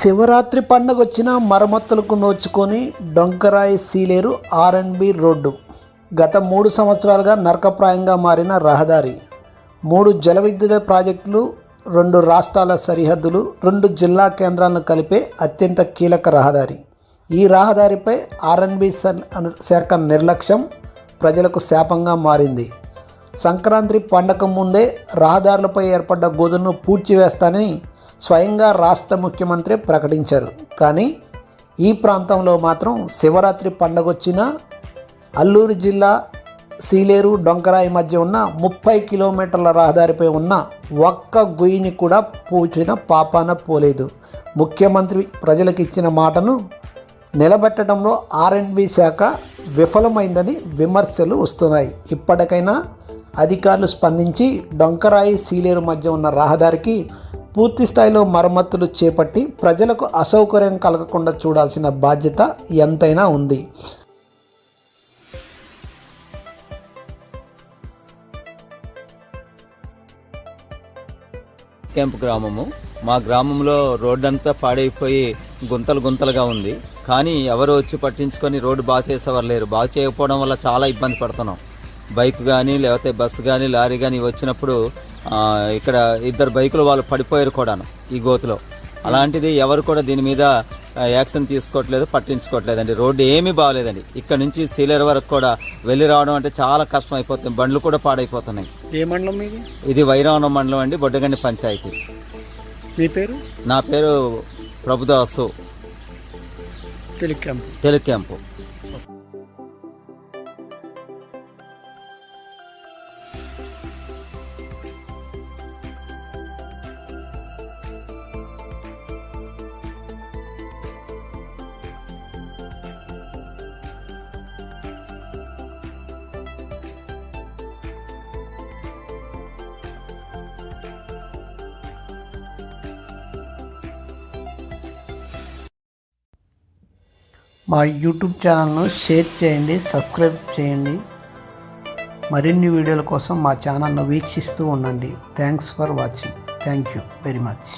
శివరాత్రి పండుగ వచ్చిన మరమ్మతులకు నోచుకొని డొంకరాయి సీలేరు ఆర్ఎన్బి రోడ్డు. గత మూడు సంవత్సరాలుగా నరకప్రాయంగా మారిన రహదారి. మూడు జల విద్యుత్ ప్రాజెక్టులు రెండు రాష్ట్రాల సరిహద్దులు రెండు జిల్లా కేంద్రాలను కలిపే అత్యంత కీలక రహదారి. ఈ రహదారిపై ఆర్ఎన్బి శాఖ నిర్లక్ష్యం ప్రజలకు శాపంగా మారింది. సంక్రాంతి పండగ ముందే రహదారులపై ఏర్పడ్డ గోధులను పూడ్చివేస్తానని స్వయంగా రాష్ట్ర ముఖ్యమంత్రి ప్రకటించారు. కానీ ఈ ప్రాంతంలో మాత్రం శివరాత్రి పండగొచ్చినా అల్లూరు జిల్లా సీలేరు డొంకరాయి మధ్య ఉన్న ముప్పై కిలోమీటర్ల రహదారిపై ఉన్న ఒక్క గుయ్యిని కూడా పూచిన పాపాన పోలేదు. ముఖ్యమంత్రి ప్రజలకు ఇచ్చిన మాటను నిలబెట్టడంలో ఆర్ఎండ్బి శాఖ విఫలమైందని విమర్శలు వస్తున్నాయి. ఇప్పటికైనా అధికారులు స్పందించి డొంకరాయి సీలేరు మధ్య ఉన్న రహదారికి పూర్తి స్థాయిలో మరమ్మతులు చేపట్టి ప్రజలకు అసౌకర్యం కలగకుండా చూడాల్సిన బాధ్యత ఎంతైనా ఉంది. క్యాంప్ గ్రామము. మా గ్రామంలో రోడ్డంతా పాడైపోయి గుంతలు గుంతలుగా ఉంది. కానీ ఎవరు వచ్చి పట్టించుకొని రోడ్డు బాగా చేసేవారు లేరు. బాగు చేయకపోవడం వల్ల చాలా ఇబ్బంది పడుతున్నాం. బైక్ కానీ లేకపోతే బస్సు కానీ లారీ కానీ వచ్చినప్పుడు ఇక్కడ ఇద్దరు బైకులు వాళ్ళు పడిపోయారు కూడాను ఈ గోతులో. అలాంటిది ఎవరు కూడా దీని మీద యాక్షన్ తీసుకోవట్లేదు పట్టించుకోవట్లేదండి. రోడ్డు ఏమీ బాగలేదండి ఇక్కడ నుంచి సీలేరు వరకు కూడా వెళ్ళి రావడం అంటే చాలా కష్టం అయిపోతుంది. బండ్లు కూడా పాడైపోతున్నాయి. ఏ మండలం మీది? ఇది వైరావనం మండలం అండి బొడ్డగండి పంచాయతీ. మీ పేరు? నా పేరు ప్రభుదాసు. తెలుగు క్యాంపు. మా యూట్యూబ్ ఛానల్ను షేర్ చేయండి సబ్స్క్రైబ్ చేయండి. మరిన్ని వీడియోల కోసం మా ఛానల్ను వీక్షిస్తూ ఉండండి. Thanks for watching thank you very much